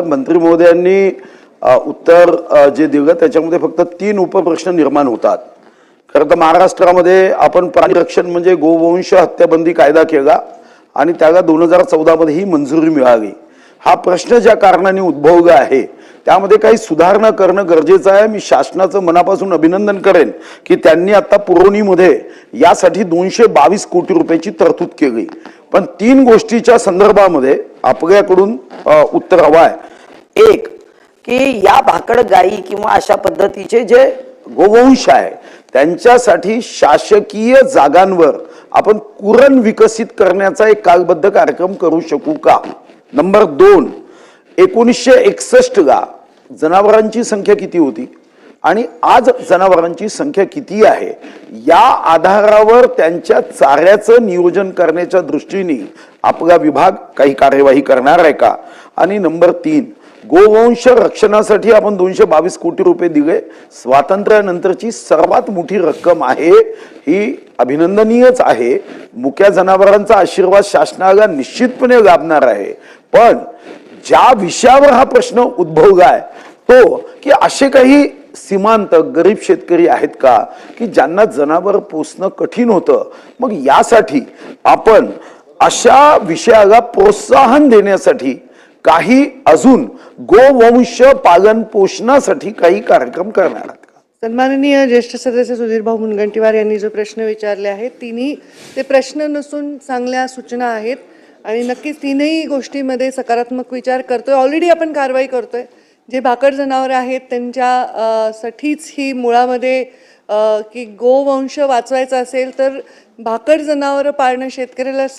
मंत्री महोदयांनी उत्तर जे दिलं त्याच्यामध्ये फक्त तीन उपप्रश्न निर्माण होतात. खरं तर महाराष्ट्रामध्ये आपण प्राणीरक्षण म्हणजे गोवंश हत्याबंदी कायदा केला आणि त्याला दोन हजार चौदामध्ये ही मंजुरी मिळाली. हा प्रश्न ज्या कारणाने उद्भवला आहे त्यामध्ये काही सुधारणा करणं गरजेचं आहे. मी शासनाचं मनापासून अभिनंदन करेन की त्यांनी आता पुरवणीमध्ये यासाठी दोनशे बावीस कोटी रुपयाची तरतूद केली. पण तीन गोष्टीच्या संदर्भामध्ये आपल्याकडून उत्तर हवं आहे. एक की या भाकड गायी किंवा अशा पद्धतीचे जे गोवंश आहे त्यांच्यासाठी शासकीय जागांवर आपण कुरण विकसित करण्याचा एक कालबद्ध कार्यक्रम करू शकू का? नंबर दोन एकोणीसशे एकसष्ट गा जनावरांची संख्या किती होती? आणि आज जनावरांची संख्या किती आहे? या आधारावर त्यांच्या चाऱ्याचं नियोजन करण्याच्या दृष्टीने आपला विभाग काही कार्यवाही करणार आहे का? आणि नंबर तीन गोवंश रक्षणासाठी आपण दोनशे बावीस कोटी रुपये दिले. स्वातंत्र्यानंतरची सर्वात मोठी रक्कम आहे ही अभिनंदनीयच आहे. मुक्या जनावरांचा आशीर्वाद शासनाला निश्चितपणे लाभणार आहे. पण ज्या विषयावर हा प्रश्न उद्भवलाय तो की असे काही सीमांत गरीब शेतकरी आहेत का? की ज्यांना जनावर पोसणं कठीण होतं. मग यासाठी आपण अशा विषयाला प्रोत्साहन देण्यासाठी काही अजून गोवंश पालन पोषणासाठी काही कार्यक्रम करणार आहात सन्माननीय ज्येष्ठ सदस्य सुधीरभाऊ मुनगंटीवार यांनी जो प्रश्न विचारले आहेत तिन्ही ते प्रश्न नसून चांगल्या सूचना आहेत. आणि नक्कीच तीनही गोष्टीमध्ये सकारात्मक विचार करतोय. ऑलरेडी आपण कारवाई करतोय. जे भाकड जनावरं आहेत त्यांच्या साठीच ही मुळामध्ये की गोवंश वाचवायचा असेल तर भाकड जनावरं पाळणं शेतकऱ्याला स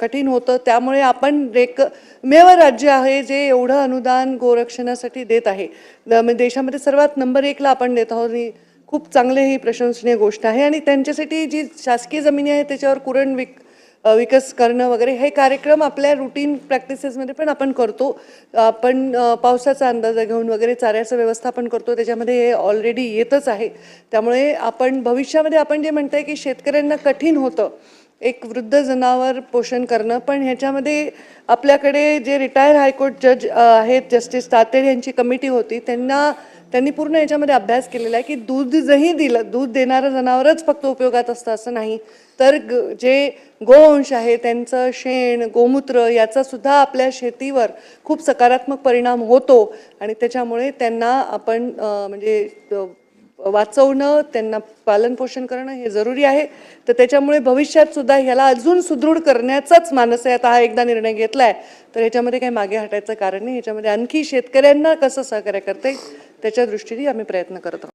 कठीण होतं. त्यामुळे आपण एकमेव राज्य आहे जे एवढं अनुदान गोरक्षणासाठी देत आहे. द- देशामध्ये सर्वात नंबर एकला आपण देत आहोत ही खूप चांगले ही प्रशंसनीय गोष्ट आहे. आणि त्यांच्यासाठी जी शासकीय जमिनी आहे त्याच्यावर कुरण विक विकस करणं वगैरे हे कार्यक्रम आपल्या रुटीन प्रॅक्टिसेसमध्ये पण आपण करतो. आपण पावसाचा अंदाज घेऊन वगैरे चाऱ्याचं व्यवस्थापन करतो. त्याच्यामध्ये हे ऑलरेडी येतच आहे. त्यामुळे आपण भविष्यामध्ये आपण जे म्हणतंय की शेतकऱ्यांना कठीण होतं एक वृद्ध जनावर पोषण करणं पण ह्याच्यामध्ये आपल्याकडे जे रिटायर हायकोर्ट जज आहेत जस्टिस तातेड यांची कमिटी होती त्यांना त्यांनी पूर्ण याच्यामध्ये अभ्यास केलेला आहे की दूध जही दिलं दूध देणारं जनावरच फक्त उपयोगात असतं असं नाही. तर ग- जे गोवंश आहे त्यांचं शेण गोमूत्र याचा सुद्धा आपल्या शेतीवर खूप सकारात्मक परिणाम होतो आणि त्याच्यामुळे त्यांना आपण म्हणजे वाचवणं त्यांना पालनपोषण करणं हे जरुरी आहे. तर त्याच्यामुळे भविष्यात सुद्धा ह्याला अजून सुदृढ करण्याचाच मानस आहे. आता हा एकदा निर्णय घेतला आहे तर ह्याच्यामध्ये काही मागे हटायचं कारण नाही. ह्याच्यामध्ये आणखी शेतकऱ्यांना कसं सहकार्य करता येईल त्याच्या दृष्टीने आम्ही प्रयत्न करत आहोत.